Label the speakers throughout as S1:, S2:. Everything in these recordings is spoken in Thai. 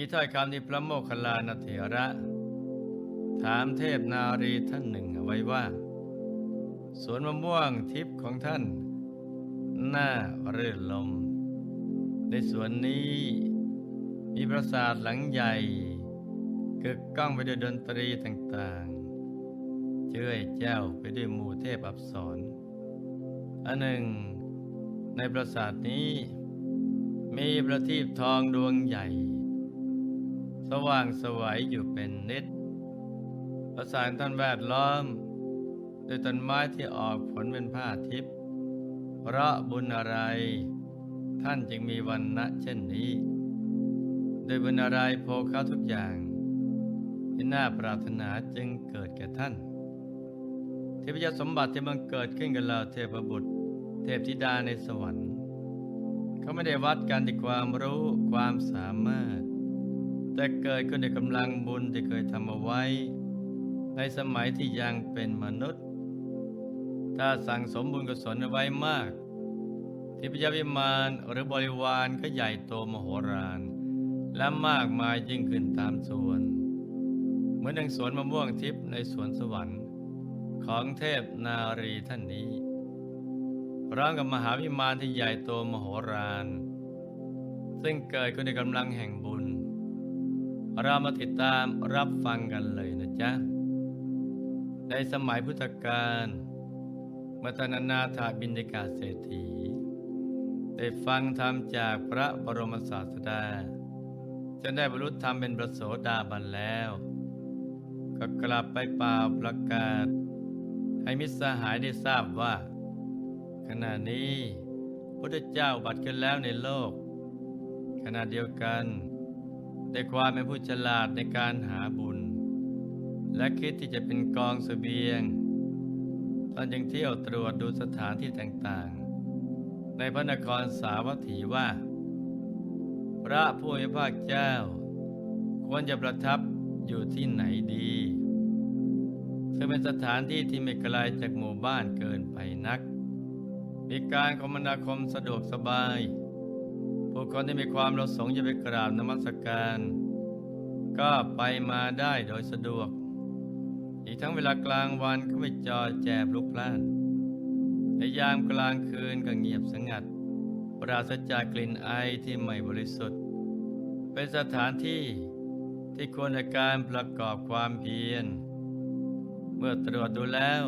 S1: มีถ้อยคำที่พระโมคคัลลานเถระ ถามเทพนารีท่านหนึ่งเอาไว้ว่า สวนมะม่วงทิพย์ของท่านน่าเรื่นลม ในสวนนี้มีปราสาทหลังใหญ่กึกก้องไปด้วยดนตรีต่างๆ เจื้อยแจ้วไปด้วยหมู่เทพอับสรอันหนึ่ง ในปราสาทนี้ มีประทีปทองดวงใหญ่ สว่างสวัยอยู่เป็นนิด ประสานท่านแวดล้อมด้วยต้นไม้ที่ออกผลเป็นผ้าทิพย์เพราะบุญอะไร ท่านจึงมีวันณะเช่นนี้โดยบุญอะไรโภเขาทุกอย่างที่น่าปรารถนาจึงเกิดแก่ท่านเทพยสมบัติที่บังเกิดขึ้นกับเราเทพบุตร เทพธิดาในสวรรค์ เขาไม่ได้วัดกันที่ความรู้ความสามารถ แต่เกิดขึ้นในกำลังบุญที่เคยทำเอาไว้ ในสมัยที่ยังเป็นมนุษย์ ถ้าสั่งสมบุญกุศลเอาไว้มาก ทิพยวิมานหรือบริวารก็ใหญ่โตมโหฬารและมากมายยิ่งขึ้นตามส่วน เหมือนดังสวนมะม่วงทิพย์ในสวนสวรรค์ ของเทพนารีท่านนี้ร้อมกับมหาวิมานที่ใหญ่โตมโหฬารซึ่งเกิดขึ้นในกำลังแห่งบุญ เรามาติดตามรับฟังกันเลยนะจ๊ะ ในสมัยพุทธกาลมื่อท่านาถาบินิกาเศรษฐี ได้ฟังธรรมจากพระบรมศาสดาจนได้บรรลุธรรมเป็นประโสดาบันแล้ว ก็กลับไปป่าประกาศ ให้มิตรสหายได้ทราบว่า ขณะนี้พระเจ้าบัตรกันแล้วในโลก ขณะเดียวกัน ได้ความเป็นผู้ฉลาดในการหาบุญ และคิดที่จะเป็นกองเสบียงท่านจึงเที่ยวตรวจดูสถานที่ต่างๆ ในพระนครสาวัตถีว่า พระผู้มีพระเจ้า ควรจะประทับอยู่ที่ไหนดีซึ่งเป็นสถานที่ที่ไม่ไกลจากหมู่บ้านเกินไปนัก มีการคมนาคมสะดวกสบาย ผู้คนที่มีความประสงค์จะไปกราบนมัสการ ก็ไปมาได้โดยสะดวก อีกทั้งเวลากลางวันก็ไม่จอแจบลุกพล่านในยามกลางคืนก็เงียบสงัด ปราศจากกลิ่นไอที่ไม่บริสุทธิ์ เป็นสถานที่ที่ควรในการประกอบความเพียร เมื่อตรวจดูแล้ว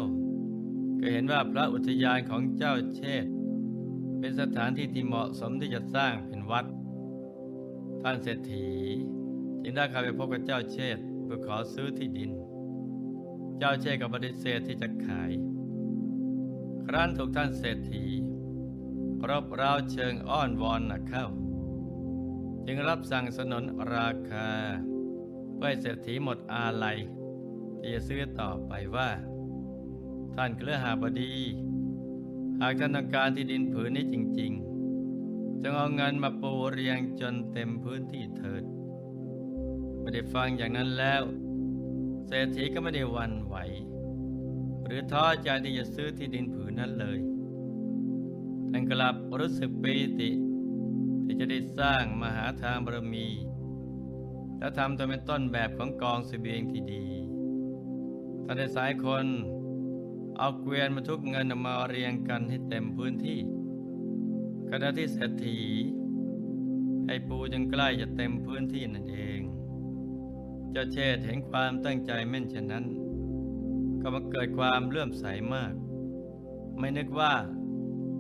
S1: ก็เห็นว่าพระอุทยานของเจ้าเชษเป็นสถานที่ที่เหมาะสมที่จะสร้าง วัด ท่านเศรษฐีจึงได้เข้าไปพบกับเจ้าเชษเพื่อขอซื้อที่ดิน เจ้าเชษก็ปฏิเสธที่จะขาย ครั้นถูกท่านเศรษฐีรบเร้าเชิงอ้อนวอนหนักเข้า จึงรับสั่งสนนราคาเพื่อเศรษฐีหมดอาลัยที่จะซื้อต่อไปว่า ท่านเครือหาบดี หากท่านต้องการที่ดินผืนนี้จริง ๆ จงเอาเงินมาปูเรียงจนเต็มพื้นที่เถิด ไม่ได้ฟังอย่างนั้นแล้ว เศรษฐีก็ไม่ได้วันไหว หรือท้อใจที่จะซื้อที่ดินผืนนั้นเลยท่านกลับรู้สึกปีติ ที่จะได้สร้างมหาทานบารมี และทำตัวเป็นต้นแบบของกองเสบียงที่ดีท่านได้สายคน เอาเกวียนมาทุกเงินมาเรียงกันให้เต็มพื้นที่ ขณะที่เศรษฐีให้ปูจึงใกล้จะเต็มพื้นที่นั่นเอง เจ้าเชษเห็นความตั้งใจแม่นเช่นนั้น ก็มาเกิดความเลื่อมใสมาก ไม่นึกว่า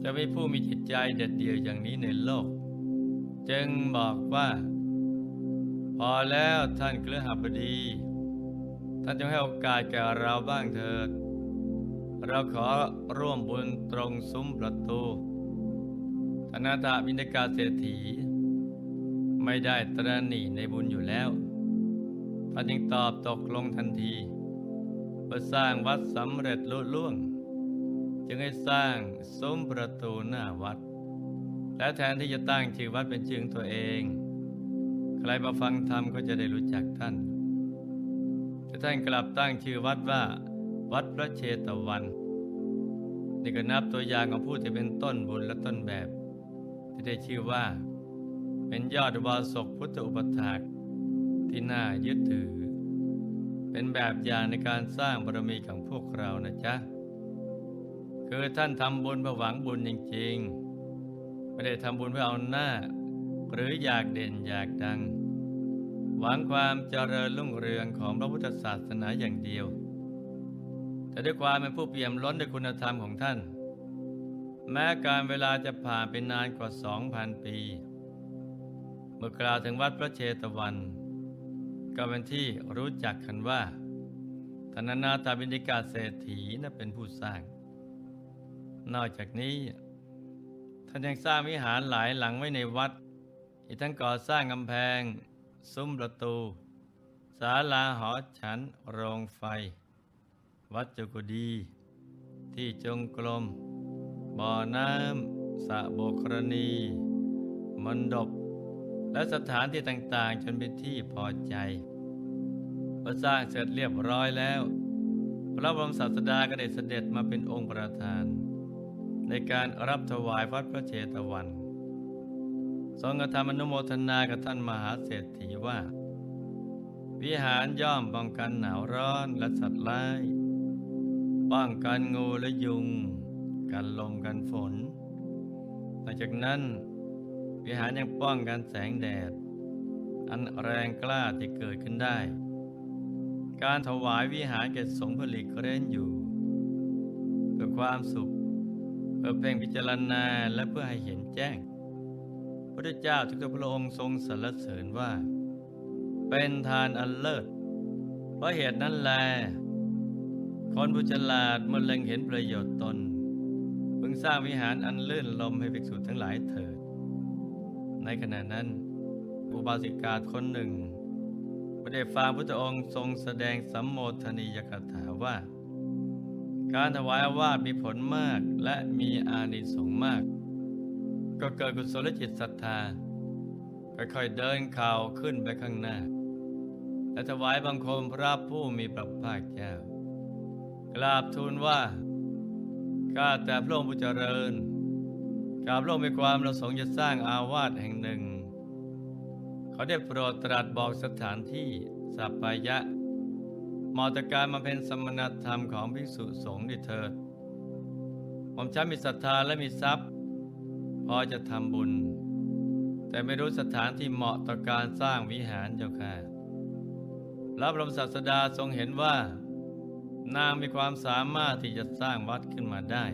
S1: จะมีผู้มีจิตใจเด็ดเดี่ยวอย่างนี้ในโลก จึงบอกว่า พอแล้วท่านเครือหบดี ท่านจงให้โอกาสแก่เราบ้างเถิด เราขอร่วมบุญตรงซุ้มประตู ธนาตาบินกาเศรษฐี ไม่ได้ตระหนี่ในบุญอยู่แล้วท่านจึงตอบตกลงทันทีเพื่อสร้างวัดสำเร็จลุล่วง จึงให้สร้างซุ้มประตูหน้าวัด และแทนที่จะตั้งชื่อวัดเป็นชื่อตัวเอง ใครมาฟังธรรมก็จะได้รู้จักท่านแต่ท่านกลับตั้งชื่อวัดว่า วัดพระเชตวัน นี่ก็นับตัวอย่างของผู้ที่เป็นต้นบุญและต้นแบบ ที่ได้ชื่อว่า เป็นยอดอุบาสกพุทธอุปถากที่น่ายึดถือ เป็นแบบอย่างในการสร้างบารมีของพวกเรานะจ๊ะ คือท่านทำบุญเพื่อหวังบุญจริงๆ ไม่ได้ทำบุญเพื่อเอาหน้า หรืออยากเด่นอยากดัง หวังความเจริญรุ่งเรืองของพระพุทธศาสนาอย่างเดียว แต่ด้วยความเป็นผู้เปี่ยมล้นด้วยคุณธรรมของท่าน แม้การเวลาจะผ่านไปนานกว่าสองพันปี เมื่อกล่าวถึงวัดพระเชตวัน ก็เป็นที่รู้จักกันว่าธนนาตาบินิกาเศรษฐีนั้นเป็นผู้สร้าง นอกจากนี้ ท่านยังสร้างวิหารหลายหลังไว้ในวัด อีกทั้งก่อสร้างกำแพง ซุ้มประตูศาลาหอฉันโรงไฟ วัดจุกุดี ที่จงกรม บ่อน้ำสระโบกรณีมณฑปและสถานที่ต่างๆ จนเป็นที่พอใจพอสร้างเสร็จเรียบร้อยแล้ว พระบรมศาสดาก็ได้เสด็จมาเป็นองค์ประธาน ในการรับถวายวัดพระเชตวัน ทรงกระทำอนุโมทนากับท่านมหาเศรษฐีว่า วิหารย่อมป้องกันหนาวร้อนและสัตว์ร้าย ป้องกันงูและยุง กันลมกันฝน หลังจากนั้นวิหารยังป้องกันแสงแดด อันแรงกล้าที่เกิดขึ้นได้ การถวายวิหารแก่สงฆ์ผลิตเร้นอยู่ เพื่อความสุขเพื่อเพ่งพิจารณาและเพื่อให้เห็นแจ้ง พระเจ้าทุกพระองค์ทรงสรรเสริญว่า เป็นทานอันเลิศ เพราะเหตุนั้นแลคนผู้ฉลาดเมื่อเล็งเห็นประโยชน์ตน งสร้างวิหารอันเลื่อนลมให้ภิกษุทั้งหลายเถิด ในขณะนั้น อุบาสิกาคนหนึ่งประเดฟังพระองค์ทรงแสดงสัมโมทนียกถาว่า การถวายอาวาสมีผลมากและมีอานิสงส์มาก ก็เกิดกุศลจิตศรัทธาค่อยๆเดินข่าวขึ้นไปข้างหน้า และถวายบังคมพระผู้มีพระภาคเจ้ากราบทูลว่า ข้าแต่พระองค์ผู้เจริญกราบลงมีความประสงค์จะสร้างอาวาสแห่งหนึ่ง เขาได้โปรดตรัสบอกสถานที่สัปปายะเหมาะต่อการมาเป็นสมณธรรมของภิกษุสงฆ์ดิเถิดผมฉันมีศรัทธาและมีทรัพย์ พอจะทำบุญ แต่ไม่รู้สถานที่เหมาะต่อการสร้างวิหารเจ้าค่ะระบรมศาสดาทรงเห็นว่า นางมีความสามารถที่จะสร้างวัดขึ้นมาได้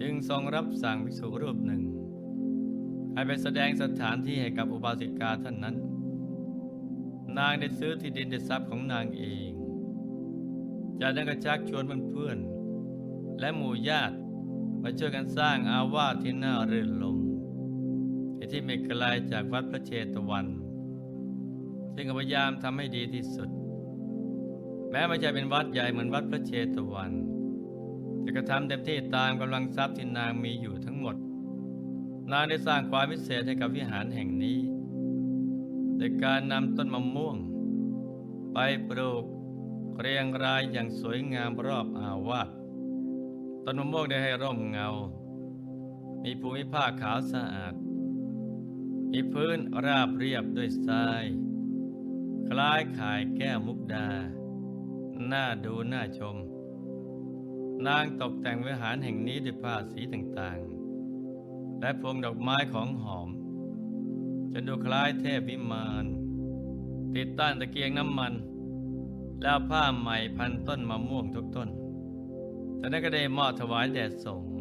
S1: จึงทรงรับสั่งภิกษุรูปหนึ่ง ให้ไปแสดงสถานที่ให้กับอุบาสิกาท่านนั้น นางได้ซื้อที่ดินได้ทรัพย์ของนางเอง จากนั้นก็ชักชวนเพื่อนๆและหมู่ญาติมาช่วยกันสร้างอาวาสที่น่ารื่นรมที่ไม่ไกลจากวัดพระเชตวัน ซึ่งพยายามทำให้ดีที่สุด แม้ไม่ใช่เป็นวัดใหญ่เหมือนวัดพระเชตวัน แต่ก็ทำเต็มที่ตามกำลังทรัพย์ที่นางมีอยู่ทั้งหมด นางได้สร้างความพิเศษให้กับวิหารแห่งนี้โดยการนำต้นมะม่วง ไปปลูกเรียงรายอย่างสวยงามรอบอาวาสต้นมะม่วงได้ให้ร่มเงา มีภูมิภาคขาวสะอาด มีพื้นราบเรียบด้วยทราย คล้ายข่ายแก้วมุกดา น่าดูน่าชม นางตกแต่งวิหารแห่งนี้ด้วยผ้าสีต่างๆ และพวงดอกไม้ของหอม จนดูคล้ายเทพวิมานติดตั้งตะเกียงน้ำมัน แล้วผ้าใหม่พันต้นมะม่วงทุกต้นจานั้นก็ได้มอบถวายแด่สงฆ์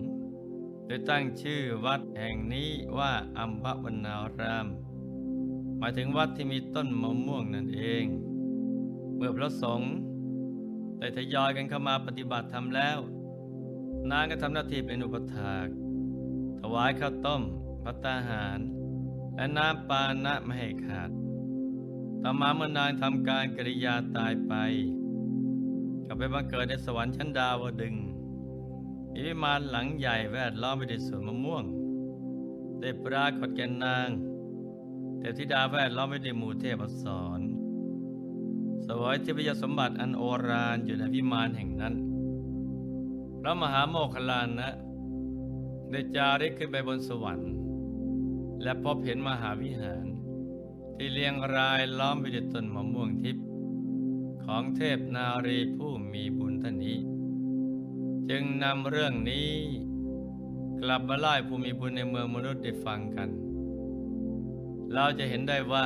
S1: โดยตั้งชื่อวัดแห่งนี้ว่าอัมพวนาราม หมายถึงวัดที่มีต้นมะม่วงนั่นเอง เมื่อพระสงฆ์ ได้ทยอยกันเข้ามาปฏิบัติธรรมแล้ว นางก็ทำหน้าที่เป็นอุปถากถวายข้าวต้มพัตตาหาร และน้ำปานะไม่ให้ขาด ต่อมาเมื่อนางทำการกริยาตายไปก็ไปบังเกิดในสวรรค์ชั้นดาวดึงมีวิมานหลังใหญ่แวดล้อมไปด้วยสวนมะม่วง ได้ปรากฏแก่นางเทพธิดาแวดล้อมไปด้วยหมู่เทพอักษร สวยทิพยสมบัติอันโอฬารอยู่ในวิมานแห่งนั้น พระมหาโมคคลานนะได้จาริกขึ้นไปบนสวรรค์ และพบเห็นมหาวิหาร ที่เรียงรายล้อมไปด้วยต้นมะม่วงทิพย์ของเทพนารีผู้มีบุญท่านนี้ จึงนำเรื่องนี้ กลับมาเล่ผู้มีบุญในเมืองมนุษย์ได้ฟังกัน เราจะเห็นได้ว่า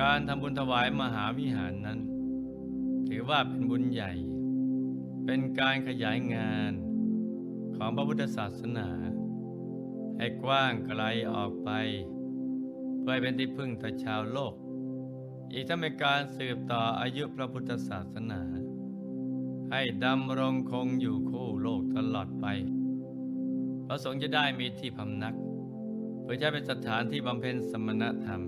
S1: การทำบุญถวายมหาวิหารนั้น ถือว่าเป็นบุญใหญ่ เป็นการขยายงานของพระพุทธศาสนา ให้กว้างไกลออกไป เพื่อเป็นที่พึ่งต่อชาวโลก อีกทั้งเป็นการสืบต่ออายุพระพุทธศาสนา ให้ดำรงคงอยู่คู่โลกตลอดไป พระสงฆ์จะได้มีที่พำนัก เพื่อใช้เป็นสถานที่บำเพ็ญสมณธรรม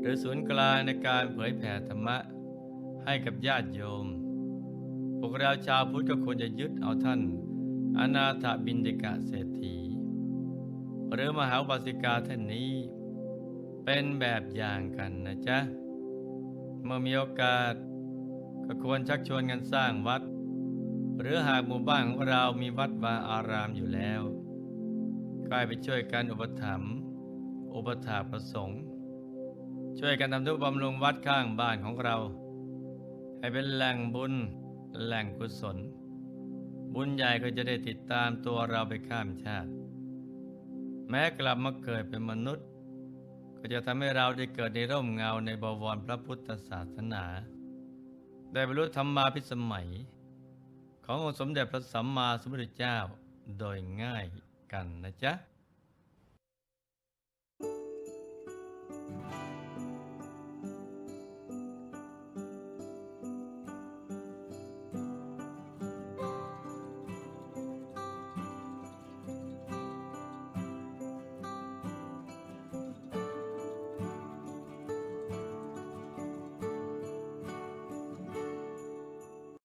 S1: หรือศูนย์กลางในการเผยแผ่ธรรมะให้กับญาติโยม พวกเราชาวพุทธก็ควรจะยึดเอาท่าน อนาถบินดิกะเศรษฐี หรือมหาอุบาสิกาท่านนี้ เป็นแบบอย่างกันนะจ๊ะ เมื่อมีโอกาส ก็ควรชักชวนกันสร้างวัด หรือหากหมู่บ้านของเรามีวัดวาอารามอยู่แล้วก็ไปช่วยกันอุปถัมภ์อุปถาประสงค์ ช่วยกันทำทุกบำรุงวัดข้างบ้านของเรา ให้เป็นแหล่งบุญแหล่งกุศล บุญใหญ่ก็จะได้ติดตามตัวเราไปข้ามชาติ แม้กลับมาเกิดเป็นมนุษย์ ก็จะทำให้เราได้เกิดในร่มเงาในบวรพระพุทธศาสนา ได้บรรลุธรรมาพิสมัย ขององค์สมเด็จพระสัมมาสัมพุทธเจ้าโดยง่ายกันนะจ๊ะ